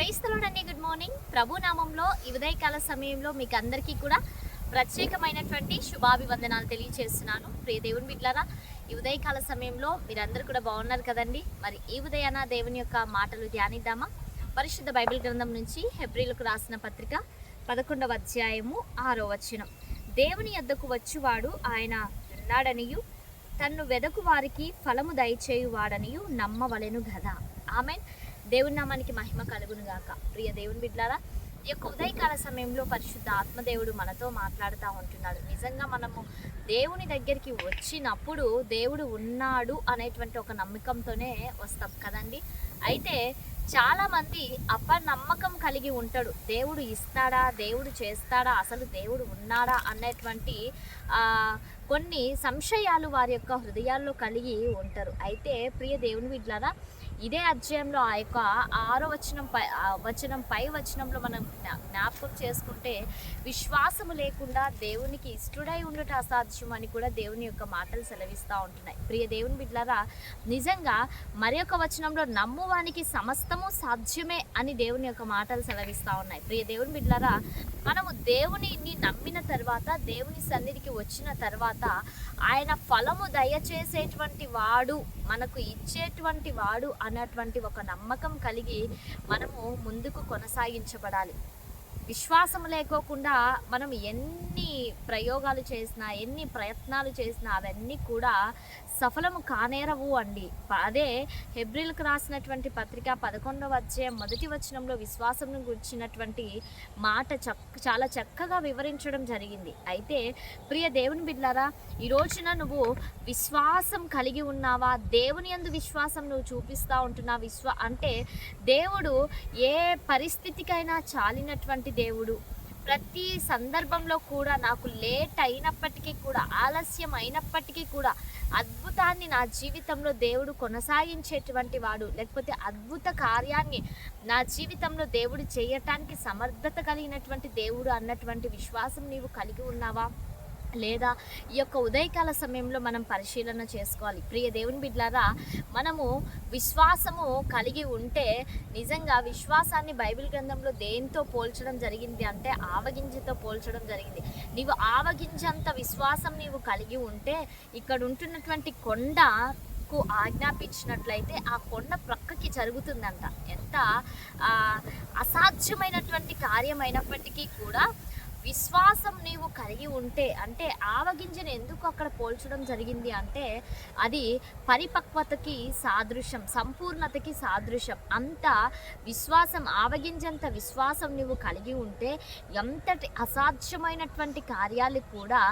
ప్రైస్తలోడండి good morning. ప్రభు నామంలో ఈ ఉదయకాల సమయంలో మీకు అందరికీ కూడా ప్రత్యేకమైనటువంటి శుభాభివందనాలు తెలియజేస్తున్నాను ప్రియ దేవుని బిడ్లారా ఈ ఉదయకాల సమయంలో మీరందరూ కూడా బాగున్నారు కదండి? మరి ఈ ఉదయాన దేవుని యొక్క మాటలు ధ్యానిద్దామా? పరిశుద్ధ బైబిల్ గ్రంథం నుంచి హెబ్రిలకు రాసిన పత్రిక పదకొండవ అధ్యాయము ఆరో వచనం. దేవుని యొద్దకు వచ్చువాడు ఆయన ఉన్నాడనియు తన్ను వెదకు వారికి ఫలము దయచేయువాడనియు నమ్మవలెను గదా. ఆమెన్. దేవుని నామానికి మహిమ కలుగును గాక. ప్రియ దేవుని బిడ్డారా ఈ యొక్క ఉదయకాల సమయంలో పరిశుద్ధ ఆత్మదేవుడు మనతో మాట్లాడుతూ ఉంటున్నాడు. నిజంగా మనము దేవుని దగ్గరికి వచ్చినప్పుడు దేవుడు ఉన్నాడు అనేటువంటి ఒక నమ్మకంతోనే వస్తాం కదండి? అయితే చాలామంది అపనమ్మకం కలిగి ఉంటాడు. దేవుడు ఇస్తాడా? దేవుడు చేస్తాడా? అసలు దేవుడు ఉన్నాడా? అనేటువంటి కొన్ని సంశయాలు వారి యొక్క హృదయాల్లో కలిగి ఉంటారు. అయితే ప్రియ దేవుని బిడ్లారా ఇదే అధ్యాయంలో ఆ యొక్క ఆరో వచనం పై ఆ వచనం పై వచనంలో మనం జ్ఞా- జ్ఞాపకం చేసుకుంటే విశ్వాసము లేకుండా దేవునికి ఇష్టడై ఉండటం అసాధ్యం అని కూడా దేవుని యొక్క మాటలు సెలవిస్తూ ఉంటున్నాయి. ప్రియ దేవుని బిడ్డలారా నిజంగా మరి యొక్క వచనంలో నమ్మువానికి సమస్తము సాధ్యమే అని దేవుని యొక్క మాటలు సెలవిస్తూ ఉన్నాయి. ప్రియ దేవుని బిడ్డలారా మనము దేవునిని నమ్మిన తర్వాత దేవుని సన్నిధికి వచ్చిన తర్వాత ఆయన ఫలము దయచేసేటువంటి వాడు మనకు ఇచ్చేటువంటి వాడు అన్నటువంటి ఒక నమ్మకం కలిగి మనము ముందుకు కొనసాగించబడాలి. విశ్వాసం లేకోకుండా మనం ఎన్ని ప్రయోగాలు చేసినా ఎన్ని ప్రయత్నాలు చేసినా అవన్నీ కూడా సఫలము కానేరవు అండి. అదే హెబ్రిల్కి రాసినటువంటి పత్రిక పదకొండవ అధ్యాయం మొదటి వచనంలో విశ్వాసం గురించినటువంటి మాట చక్ చాలా చక్కగా వివరించడం జరిగింది. అయితే ప్రియ దేవుని బిడ్లారా ఈ రోజున నువ్వు విశ్వాసం కలిగి ఉన్నావా? దేవుని యందు విశ్వాసం నువ్వు చూపిస్తూ ఉంటున్నా విశ్వ అంటే దేవుడు ఏ పరిస్థితికైనా చాలినటువంటి దేవుడు. ప్రతి సందర్భంలో కూడా నాకు లేట్ అయినప్పటికీ కూడా ఆలస్యం అయినప్పటికీ కూడా అద్భుతాన్ని నా జీవితంలో దేవుడు కొనసాగించేటువంటి వాడు లేకపోతే అద్భుత కార్యాన్ని నా జీవితంలో దేవుడు చేయటానికి సమర్థత కలిగినటువంటి దేవుడు అన్నటువంటి విశ్వాసం నీవు కలిగి ఉన్నావా? లేదా ఈ యొక్క ఉదయకాల సమయంలో మనం పరిశీలన చేసుకోవాలి. ప్రియ దేవుని బిడ్లారా మనము విశ్వాసము కలిగి ఉంటే నిజంగా విశ్వాసాన్ని బైబిల్ గ్రంథంలో దేంతో పోల్చడం జరిగింది అంటే ఆవగింజతో పోల్చడం జరిగింది. నీవు ఆవగింజంత విశ్వాసం నీవు కలిగి ఉంటే ఇక్కడ ఉంటున్నటువంటి కొండకు ఆజ్ఞాపించినట్లయితే ఆ కొండ ప్రక్కకి జరుగుతుందంట. ఎంత అసాధ్యమైనటువంటి కార్యమైనప్పటికీ కూడా విశ్వాసం నీవు కలిగి ఉంటే అంటే ఆవగింజను ఎందుకు అక్కడ పోల్చడం జరిగింది అంటే అది పరిపక్వతకి సాదృశ్యం సంపూర్ణతకి సాదృశ్యం. అంత విశ్వాసం ఆవగింజంత విశ్వాసం నువ్వు కలిగి ఉంటే ఎంతటి అసాధ్యమైనటువంటి కార్యాలు కూడా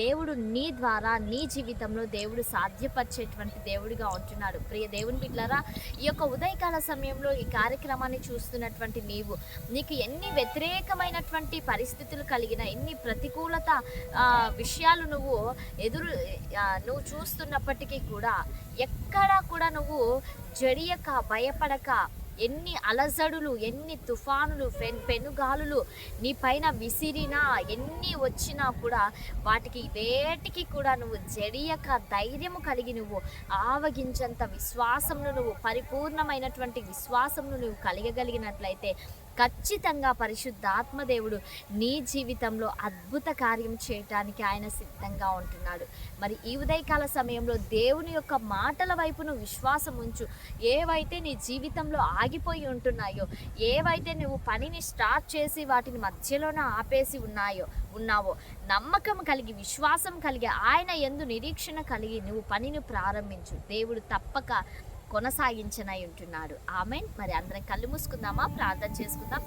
దేవుడు నీ ద్వారా నీ జీవితంలో దేవుడు సాధ్యపరిచేటువంటి దేవుడిగా ఉంటున్నాడు. ప్రియ దేవుని బిడ్డలారా ఈ యొక్క ఉదయకాల సమయంలో ఈ కార్యక్రమాన్ని చూస్తున్నటువంటి నీవు నీకు ఎన్ని వ్యతిరేకమైనటువంటి పరిస్థితులు కలిగిన ఎన్ని ప్రతికూలత విషయాలు నువ్వు ఎదురు నువ్వు చూస్తున్నప్పటికీ కూడా ఎక్కడా కూడా నువ్వు జడియక భయపడక ఎన్ని అలజడులు ఎన్ని తుఫానులు పెన్ పెనుగాలులు నీ పైన విసిరినా ఎన్ని వచ్చినా కూడా వాటికి వేటికి కూడా నువ్వు జడియక ధైర్యము కలిగి నువ్వు ఆవగించంత విశ్వాసంను నువ్వు పరిపూర్ణమైనటువంటి విశ్వాసంను నువ్వు కలిగగలిగినట్లయితే ఖచ్చితంగా పరిశుద్ధాత్మదేవుడు నీ జీవితంలో అద్భుత కార్యం చేయటానికి ఆయన సిద్ధంగా ఉంటున్నాడు. మరి ఈ ఉదయకాల సమయంలో దేవుని యొక్క మాటల వైపును విశ్వాసం ఉంచు. ఏవైతే నీ జీవితంలో ఆగిపోయి ఉంటున్నాయో ఏవైతే నువ్వు పనిని స్టార్ట్ చేసి వాటిని మధ్యలోనే ఆపేసి ఉన్నాయో ఉన్నావో నమ్మకం కలిగి విశ్వాసం కలిగి ఆయన ఎందు నిరీక్షణ కలిగి నువ్వు పనిని ప్రారంభించు. దేవుడు తప్పక కొనసాగించనై ఉంటున్నాడు. ఆమె మరి అందరం కళ్ళు మూసుకుందామా? ప్రార్థన చేసుకుందాం.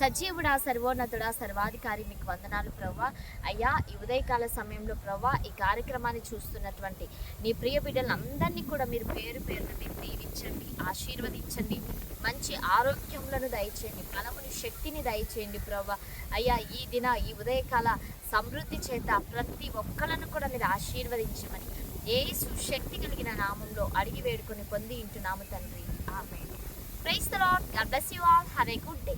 సజీవుడా సర్వోన్నతుడా సర్వాధికారి మీకు వందనాలు ప్రవ్వా. అయ్యా ఈ ఉదయకాల సమయంలో ప్రవ్వా ఈ కార్యక్రమాన్ని చూస్తున్నటువంటి నీ ప్రియ బిడ్డలందరినీ కూడా మీరు పేరు పేరున మీరు దీవించండి ఆశీర్వదించండి. మంచి ఆరోగ్యములను దయచేయండి బలముని శక్తిని దయచేయండి ప్రవ్వా. అయ్యా ఈ దిన ఈ ఉదయకాల సమృద్ధి చేత ప్రతి ఒక్కలను కూడా మీరు ఆశీర్వదించమని ఏసు శక్తి కలిగిన నామంలో అడిగి వేడుకొని పొంది ఇంటున్నాము తండ్రి. ఆమె praise the Lord. God bless you all. Have a good day.